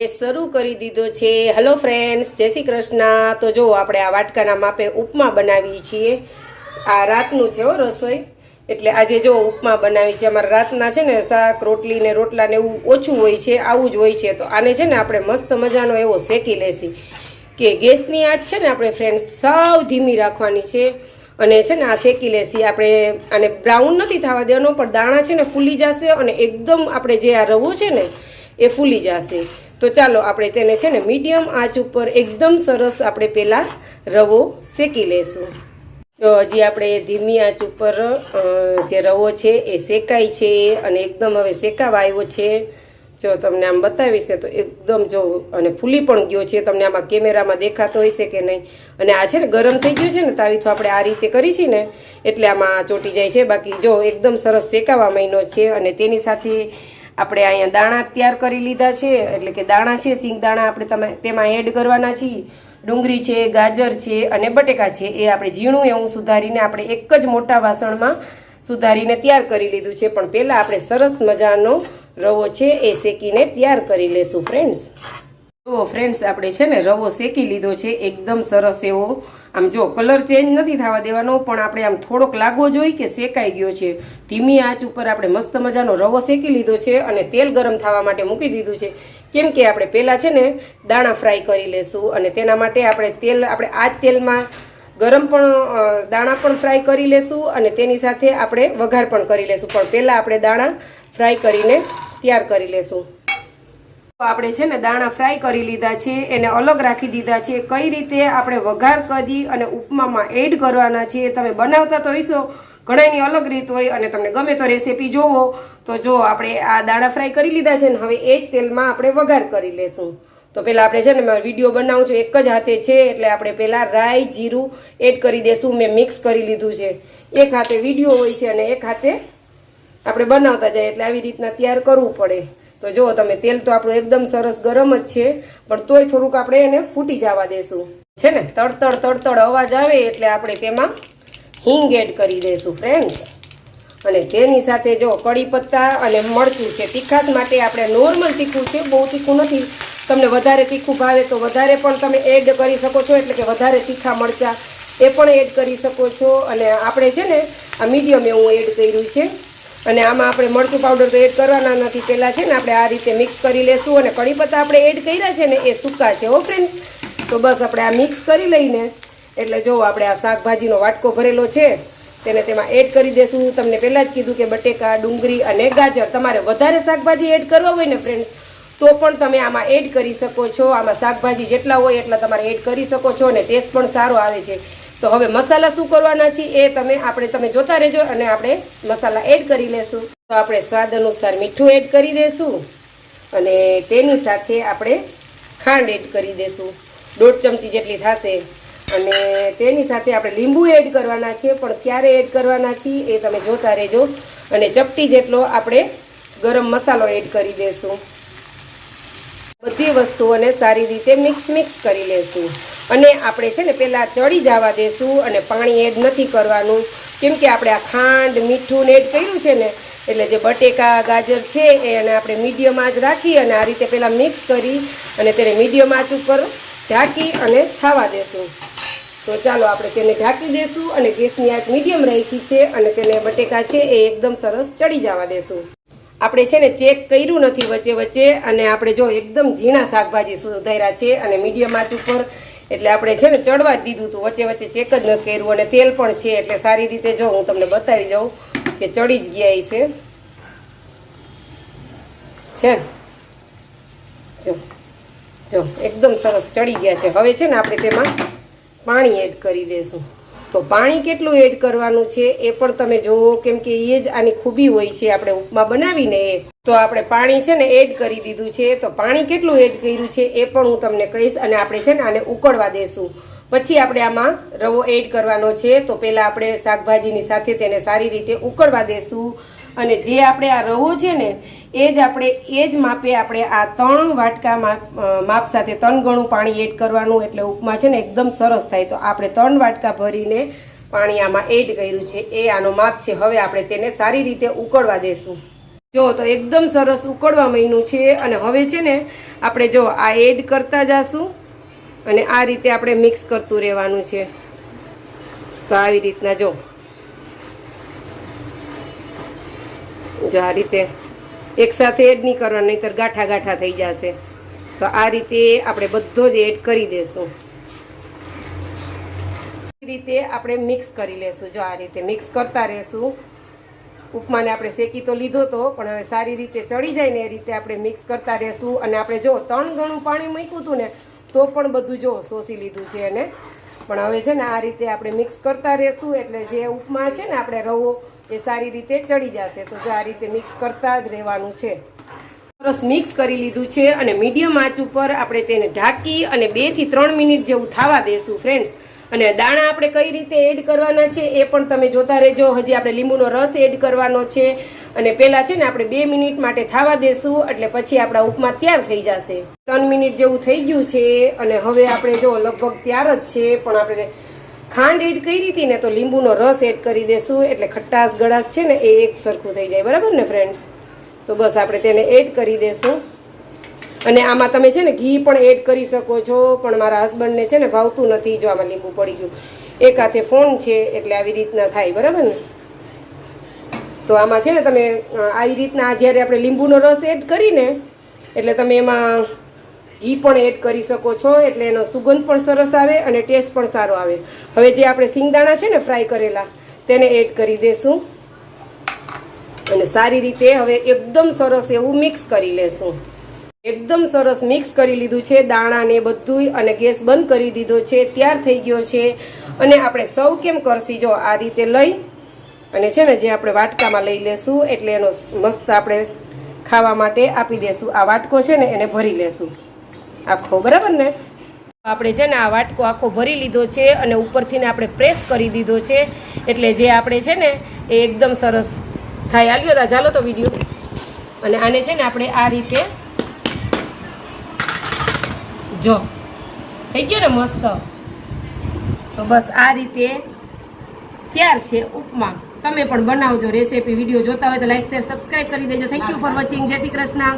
શરૂ કરી દીધો છે. હેલો ફ્રેન્ડ્સ જય શ્રી કૃષ્ણ. તો જો આપણે આ વાટકાના માપે ઉપમા બનાવીએ છીએ. આ રાતનું છે હો રસોઈ. એટલે આજે જો ઉપમા બનાવી છે અમારા રાતના છે ને શાક, રોટલી ને રોટલા ને એવું ઓછું હોય છે, આવું જ હોય છે. તો આને છે ને આપણે મસ્ત મજાનો એવો શેકી લેશી. કે ગેસની આંચ છે ને આપણે ફ્રેન્ડ્સ સાવ ધીમી રાખવાની છે. અને છે ને આ શેકી લેશી. આપણે આને બ્રાઉન નથી થવા દેવાનો, પણ દાણા છે ને ફૂલી જશે અને એકદમ આપણે જે આ રવો છે ને એ ફૂલી જશે. તો ચાલો આપણે તેને છે ને મીડિયમ આંચ ઉપર એકદમ સરસ આપણે પહેલાં રવો શેકી લેશું. તો હજી આપણે ધીમી આંચ ઉપર જે રવો છે એ શેકાય છે અને એકદમ હવે શેકાવા આવ્યો છે. જો તમને આમ બતાવીશ તો એકદમ જો અને ફૂલી પણ ગયો છે. તમને આમાં કેમેરામાં દેખાતો હશે કે નહીં. અને આ છે ને ગરમ થઈ ગયું છે ને તાવી તો આપણે આ રીતે કરી છે ને, એટલે આમાં ચોટી જાય છે. બાકી જો એકદમ સરસ શેકાવા મહિનો છે અને તેની સાથે આપણે અહીંયા દાણા તૈયાર કરી લીધા છે, એટલે કે દાણા છે, સિંગ દાણા આપણે તમે તેમાં એડ કરવાના છીએ. ડુંગળી છે, ગાજર છે અને બટેકા છે, એ આપણે ઝીણું એવું સુધારીને આપણે એક જ મોટા વાસણમાં સુધારીને તૈયાર કરી લીધું છે. પણ પહેલાં આપણે સરસ મજાનો રવો છે, એ શેકીને તૈયાર કરી લેશું ફ્રેન્ડ્સ તો ફ્રેન્ડ્સ આપણે છે ને રવો શેકી લીધો છે, એકદમ સરસ એવો. આમ જો કલર ચેન્જ નથી થવા દેવાનો, પણ આપણે આમ થોડોક લાગવો જોઈએ કે શેકાઈ ગયો છે. ધીમી આંચ ઉપર આપણે મસ્ત મજાનો રવો શેકી લીધો છે અને તેલ ગરમ થવા માટે મૂકી દીધું છે. કેમ કે આપણે પહેલાં છે ને દાણા ફ્રાય કરી લેશું અને તેના માટે આપણે તેલ, આપણે આ તેલમાં ગરમ પણ દાણા પણ ફ્રાય કરી લેશું અને તેની સાથે આપણે વઘાર પણ કરી લેશું. પણ પહેલાં આપણે દાણા ફ્રાય કરીને તૈયાર કરી લેશું. આપણે છે ને દાણા ફ્રાય કરી લીધા છે, એને અલગ રાખી દીધા છે. કઈ રીતે આપણે વઘાર કરી અને ઉપમામાં એડ કરવાના છે તમે બનાવતા તો હશો. ઘણાની અલગ રીત હોય અને તમને ગમે તો રેસીપી જોવો. તો જો આપણે આ દાણા ફ્રાય કરી લીધા છે ને, હવે એ જ તેલમાં આપણે વઘાર કરી લેશું. તો પહેલાં આપણે છે ને, મેં વીડિયો બનાવું છું, એક જ હાથે છે, એટલે આપણે પહેલાં રાઈ, જીરું એડ કરી દેશું. મેં મિક્સ કરી લીધું છે. એક હાથે વીડિયો હોય છે અને એક હાથે આપણે બનાવતા જાય એટલે આવી રીતના તૈયાર કરવું પડે. તો જુઓ તમે, તેલ તો આપણું એકદમ સરસ ગરમ જ છે, પણ તોય થોડુંક આપણે એને ફૂટી જવા દેશું. છે ને? તડતડ તડતડ અવાજ આવે એટલે આપણે તેમાં હિંગ એડ કરી દઈશું ફ્રેન્ડ્સ અને તેની સાથે જો કડી પત્તા અને મરચું છે તીખાસ માટે આપણે નોર્મલ તીખું છે, બહુ તીખું નથી. તમને વધારે તીખું ભાવે તો વધારે પણ તમે એડ કરી શકો છો, એટલે કે વધારે તીખા મરચાં એ પણ એડ કરી શકો છો. અને આપણે છે ને, આ મીડિયમ એવું એડ કર્યું છે. અને આમાં આપણે મરચું પાવડર તો એડ કરવાના નથી. પહેલાં છે ને આપણે આ રીતે મિક્સ કરી લેશું અને કઢી પત્તા આપણે એડ કર્યા છે ને એ સૂકા છે, હો ફ્રેન્ડ તો બસ આપણે આ મિક્સ કરી લઈને, એટલે જો આપણે આ શાકભાજીનો વાટકો ભરેલો છે, તેને તેમાં એડ કરી દેશું. તમને પહેલાં જ કીધું કે બટેકા, ડુંગળી અને ગાજર તમારે વધારે શાકભાજી એડ કરવા હોય ને ફ્રેન્ડ તો પણ તમે આમાં એડ કરી શકો છો. આમાં શાકભાજી જેટલા હોય એટલા તમારે એડ કરી શકો છો અને ટેસ્ટ પણ સારો આવે છે. તો હવે મસાલા શું કરવાના છે એ તમે આપણે તમે જોતા રહેજો અને આપણે મસાલા એડ કરી લેશું. તો આપણે સ્વાદ અનુસાર મીઠું એડ કરી દઈશું અને તેની સાથે આપણે ખાંડ એડ કરી દઈશું દોઢ ચમચી જેટલી થશે. અને તેની સાથે આપણે લીંબુ એડ કરવાના છે પણ ક્યારે એડ કરવાના છીએ એ તમે જોતા રહેજો. અને ચપટી જેટલો આપણે ગરમ મસાલો એડ કરી દઈશું બધી વસ્તુઓને સારી રીતે મિક્સ મિક્સ કરી લેશું. અને આપણે છે ને પહેલાં ચડી જવા દેશું અને પાણી એડ નથી કરવાનું. કેમ કે આપણે આ ખાંડ, મીઠું એડ કર્યું છે ને, એટલે જે બટેકા, ગાજર છે એને આપણે મીડિયમ આંચ રાખી અને આ રીતે પહેલાં મિક્સ કરી અને તેને મીડિયમ આંચ ઉપર ઢાંકી અને થવા દેશું. તો ચાલો આપણે તેને ઢાંકી દેશું અને ગેસની આંચ મીડિયમ રાખી છે અને તેને બટેકા છે એ એકદમ સરસ ચડી જવા દેશું. આપણે છે ને ચેક કર્યું નથી વચ્ચે વચ્ચે અને આપણે જો એકદમ ઝીણા શાકભાજી સુધાર્યા છે અને મીડિયમ આંચ ઉપર એટલે આપણે છે ને ચડવા જ દીધું હતું. વચ્ચે વચ્ચે ચેક જ નથી કર્યું અને તેલ પણ છે, એટલે સારી રીતે જો હું તમને બતાવી જાઉં કે ચડી જ ગયા છે. છે જો જો, એકદમ સરસ ચડી ગયા છે. હવે છે ને આપણે તેમાં પાણી એડ કરી દેશું. તો પાણી કેટલું એડ કરવાનું છે એ પણ તમે જુઓ, કેમ કે એ જ આની ખૂબી હોય છે. આપણે ઉપમા બનાવીને તો આપણે પાણી છે ને એડ કરી દીધું છે. તો પાણી કેટલું એડ કર્યું છે એ પણ હું તમને કહીશ અને આપણે છે ને આને ઉકળવા દેશું. પછી આપણે આમાં રવો એડ કરવાનો છે. તો પહેલાં આપણે શાકભાજીની સાથે તેને સારી રીતે ઉકળવા દેશું. અને જે આપણે આ રવો છે ને, એ જ આપણે, એ જ માપે આપણે આ ત્રણ વાટકા માપ સાથે ત્રણ ગણું પાણી એડ કરવાનું. એટલે ઉપમા છે ને એકદમ સરસ થાય. તો આપણે ત્રણ વાટકા ભરીને પાણી આમાં એડ કર્યું છે. એ આનો માપ છે. હવે આપણે તેને સારી રીતે ઉકળવા દેશું. જો તો એકદમ સરસ ઉકળવા માંડ્યું છે અને હવે છે ને આપણે જો આ એડ કરતા જાશું અને આ રીતે આપણે મિક્સ કરતું રહેવાનું છે. તો આવી રીતના જો. જો આ રીતે એકસાથે એડ નહીં કરવાનું, નહીંતર ગાંઠા ગાંઠા થઈ જશે. તો આ રીતે આપણે બધો જ એડ કરી દેશું. રીતે આપણે મિક્સ કરી લેશું. જો આ રીતે મિક્સ કરતા રહેશું. ઉપમાને આપણે શેકી તો લીધો તો, પણ હવે સારી રીતે ચડી જાય ને એ રીતે આપણે મિક્સ કરતા રહેશું. અને આપણે જો ત્રણ ગણું પાણી મૂક્યું હતું ને, તો પણ બધું જો શોષી લીધું છે એને. પણ હવે છે ને આ રીતે આપણે મિક્સ કરતા રહેશું, એટલે જે ઉપમા છે ને આપણે રવો, એ સારી રીતે ચડી જશે. તો જો આ રીતે મિક્સ કરતા જ રહેવાનું છે. સરસ મિક્સ કરી લીધું છે, અને મીડિયમ આંચ ઉપર આપણે તેને ઢાંકી અને બેથી ત્રણ મિનિટ જેવું થવા દેશું ફ્રેન્ડ્સ અને દાણા આપણે કઈ રીતે એડ કરવાના છે એ પણ તમે જોતા રહેજો. હજી આપણે લીંબુનો રસ એડ કરવાનો છે. અને પહેલાં છે ને આપણે બે મિનિટ માટે થવા દેશું, એટલે પછી આપણા ઉપમા તૈયાર થઈ જશે. ત્રણ મિનિટ જેવું થઈ ગયું છે અને હવે આપણે જો લગભગ તૈયાર જ છે, પણ આપણે ખાંડ એડ કરી હતી ને તો લીંબુનો રસ એડ કરી દેશું, એટલે ખટ્ટાશ ગળાશ છે ને એ એક સરખું થઈ જાય. બરાબર ને ફ્રેન્ડ્સ તો બસ આપણે તેને એડ કરી દેશું. અને આમાં તમે છે ને ઘી પણ એડ કરી શકો છો, પણ મારા હસબન્ડને છે ને ભાવતું નથી, જો આમાં લીંબુ પડી ગયું. એક હાથે ફોન છે, એટલે આવી રીતના થાય, બરાબર ને? તો આમાં છે ને તમે આવી રીતના જ્યારે આપણે લીંબુનો રસ એડ કરીને, એટલે તમે એમાં ઘી પણ એડ કરી શકો છો, એટલે એનો સુગંધ પણ સરસ આવે અને ટેસ્ટ પણ સારો આવે. હવે જે આપણે સિંગદાણા છે ને ફ્રાય કરેલા, તેને એડ કરી દેશું. અને સારી રીતે હવે એકદમ સરસ એવું મિક્સ કરી લેશું. એકદમ સરસ મિક્સ કરી લીધું છે, દાણાને બધુંય અને ગેસ બંધ કરી દીધો છે, તૈયાર થઈ ગયો છે. અને આપણે સૌ કેમ કરશી? જો આ રીતે લઈ અને છે ને જે આપણે વાટકામાં લઈ લેશું, એટલે એનો મસ્ત આપણે ખાવા માટે આપી દેશું. આ વાટકો છે ને એને ભરી લેશું. આખો, બરાબર ને? આપણે છે ને આ વાટકો આખો ભરી લીધો છે અને ઉપરથી ને આપણે પ્રેસ કરી દીધો છે. એટલે જે આપણે છે ને એ એકદમ સરસ થાય. આલ્યો તા ચાલો તો વીડિયો. અને આને છે ને આપણે આ રીતે જો. થઈ ગયો ને મસ્ત? તો બસ આ રીતે તૈયાર છે ઉપમા. તમે પણ બનાવજો રેસીપી વીડિયો જોતા હોય તો લાઈક શેર સબસ્ક્રાઈબ કરી દેજો. થેન્ક યુ ફોર વોચિંગ જય શ્રી કૃષ્ણ.